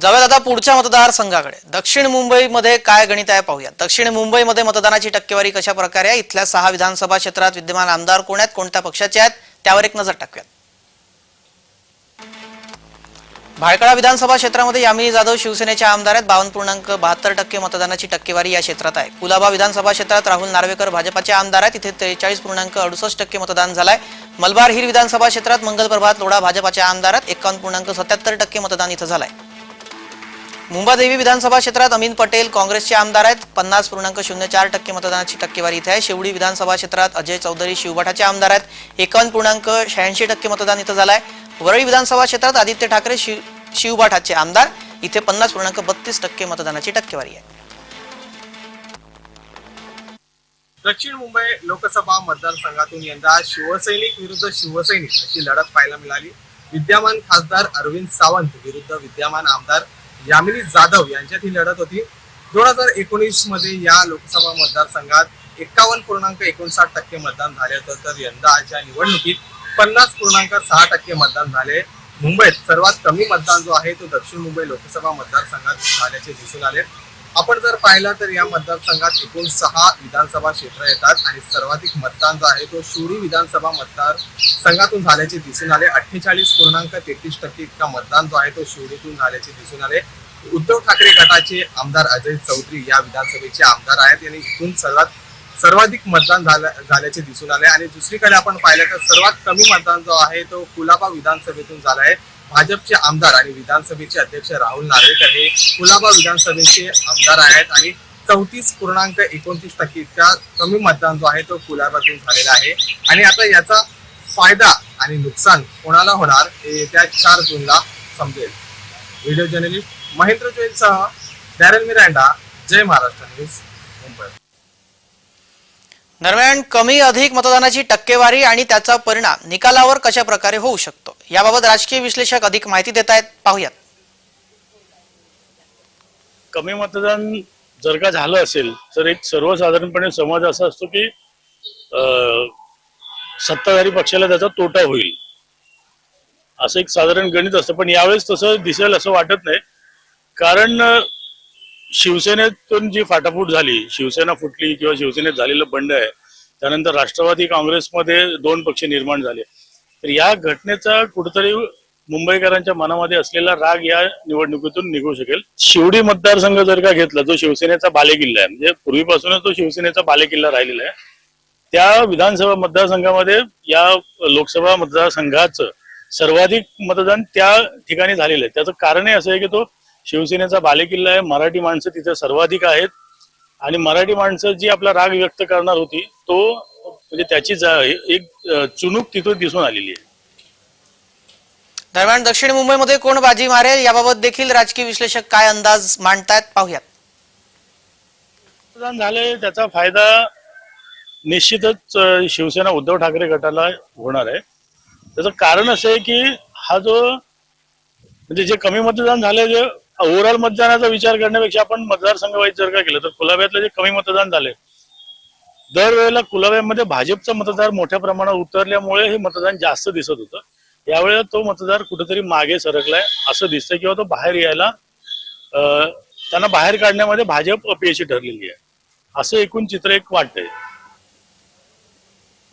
जाऊयात आता पुढच्या मतदारसंघाकडे. दक्षिण मुंबईमध्ये काय गणित आहे पाहूया दक्षिण मुंबईमध्ये मतदानाची टक्केवारी कशा प्रकारे आहे? इथल्या सहा विधानसभा क्षेत्रात विद्यमान आमदार कोण आहेत? कोणत्या पक्षाचे आहेत? त्यावर एक नजर टाकूयात. भायखळा विधानसभा क्षेत्रामध्ये यामिनी जाधव शिवसेनेचे आमदार आहेत. बावन्न पूर्णांक बहात्तर टक्के मतदानाची टक्केवारी या क्षेत्रात आहे. कुलाबा विधानसभा क्षेत्रात राहुल नार्वेकर भाजपाचे आमदार आहेत. इथे त्रेचाळीस पूर्णांक अडुसष्ट टक्के मतदान झालंय. मलबार हिल विधानसभा क्षेत्रात मंगल प्रभात लोढा भाजपाचे आमदार आहेत. एकावन्न पूर्णांक सत्याहत्तर टक्के मतदान इथं झालंय. मुंबादेवी विधानसभा क्षेत्रात अमीन पटेल काँग्रेसचे आमदार आहेत. पन्नास पूर्णांक शून्य चार टक्के मतदानाची टक्केवारी इथे आहे. शेवडी विधानसभा क्षेत्रात अजय चौधरी शिवबाठाचे आमदार आहेत. एकावन्न पूर्णांक शहाऐंशी टक्के मतदान इथं झालंय. वरळी विधानसभा क्षेत्रात आदित्य ठाकरे शिव आमदार. इथे पन्नास पूर्णांक बत्तीस टक्के मतदानाची टक्केवारी आहे. दक्षिण मुंबई लोकसभा मतदारसंघातून यंदा शिवसैनिक विरुद्ध शिवसैनिक अशी लढत पाहायला मिळाली. विद्यमान खासदार अरविंद सावंत विरुद्ध विद्यमान आमदार यामिनी जाधव यांच्यात ही लढत होती. दोन हजार एकोणीसमध्ये या लोकसभा मतदारसंघात एकावन्न पूर्णांक एकोणसाठ टक्के मतदान झाले होतं. तर यंदाच्या निवडणुकीत पन्नास पूर्णांक सहा टक्के मतदान झाले. मुंबईत सर्वात कमी मतदान जो आहे तो दक्षिण मुंबई लोकसभा मतदारसंघात झाल्याचे दिसून आले. आपण जर पाहिलं तर या मतदारसंघात एकूण सहा विधानसभा क्षेत्र येतात आणि सर्वाधिक मतदान जो आहे तो शिवडी विधानसभा मतदार संघातून झाल्याचे दिसून आले. अठ्ठेचाळीस पूर्णांक तेहतीस टक्के इतका मतदान जो आहे तो शिवडीतून झाल्याचे दिसून आले. उद्धव ठाकरे गटाचे आमदार अजय चौधरी या विधानसभेचे आमदार आहेत. यांनी इथून सर्वात सर्वाधिक मतदान झालं- झाल्याचे दिसून आले आणि दुसरीकडे आपण पाहिलं तर सर्वात कमी मतदान जो आहे तो कुलाबा विधानसभेतून झाला आहे. भाजपचे आमदार आणि विधानसभेचे अध्यक्ष राहुल नार्वेकर हे कुलाबा विधानसभेचे आमदार आहेत आणि चौतीस पूर्णांक एकोणतीस टक्के इतका कमी मतदान जो आहे तो कुलाबातून झालेला आहे. आणि आता याचा फायदा आणि नुकसान कोणाला होणार हे येत्या चार जूनला समजेल. व्हिडिओ जर्नलिस्ट महेंद्र जोईलसह डॅरल मिरांडा जय महाराष्ट्र न्यूज मुंबई. दरम्यान कमी अधिक मतदानाची टक्केवारी आणि त्याचा परिणाम निकालावर कशा प्रकारे होऊ शकतो? याबाबत राजकीय विश्लेषक अधिक माहिती देत आहेत. पाहूयात. कमी मतदान जर का झालं असेल तर एक सर्वसाधारणपणे समज असा असतो की सत्ताधारी पक्षाला त्याचा तोटा होईल. असं एक साधारण गणित असतं. पण यावेळेस तसं दिसेल असं वाटत नाही. कारण शिवसेनेतून जी फाटाफूट झाली शिवसेना फुटली किंवा शिवसेनेत झालेलं बंड आहे त्यानंतर राष्ट्रवादी काँग्रेसमध्ये दोन पक्ष निर्माण झाले. तर या घटनेचा कुठेतरी मुंबईकरांच्या मनामध्ये असलेला राग या निवडणुकीतून निघू शकेल. शिवडी मतदारसंघ जर का घेतला जो शिवसेनेचा बालेकिल्ला आहे म्हणजे पूर्वीपासूनच तो शिवसेनेचा बालेकिल्ला राहिलेला आहे त्या विधानसभा मतदारसंघामध्ये या लोकसभा मतदारसंघाचं सर्वाधिक मतदान त्या ठिकाणी झालेलं आहे. त्याचं कारणही असं आहे की तो शिवसेनेचा बालेकिल्ला आहे. मराठी माणसं तिथे सर्वाधिक आहेत. आणि मराठी माणसं जी आपला राग व्यक्त करणार होती तो म्हणजे त्याची एक अं, चुणूक तिथून दिसून आलेली आहे. दरम्यान दक्षिण मुंबईमध्ये कोण बाजी मारेल? याबाबत देखील राजकीय विश्लेषक काय अंदाज मांडतायत? पाहूयात. मतदान झाले त्याचा फायदा निश्चितच शिवसेना उद्धव ठाकरे गटाला होणार आहे. त्याचं कारण असं आहे की हा जो म्हणजे जे कमी मतदान झाले जे ओव्हरऑल मतदानाचा विचार करण्यापेक्षा आपण मतदारसंघ वाईज जर का केलं तर कुलाब्यातलं जे कमी मतदान झाले दरवेळेला कुलाब्यामध्ये भाजपचा मतदार मोठ्या प्रमाणात उतरल्यामुळे हे मतदान जास्त दिसत होतं. यावेळेला तो मतदार कुठेतरी मागे सरकलाय असं दिसतंय किंवा तो बाहेर यायला त्यांना बाहेर काढण्यामध्ये भाजप अपयशी ठरलेली आहे. असं एकूण चित्र एक वाटतंय.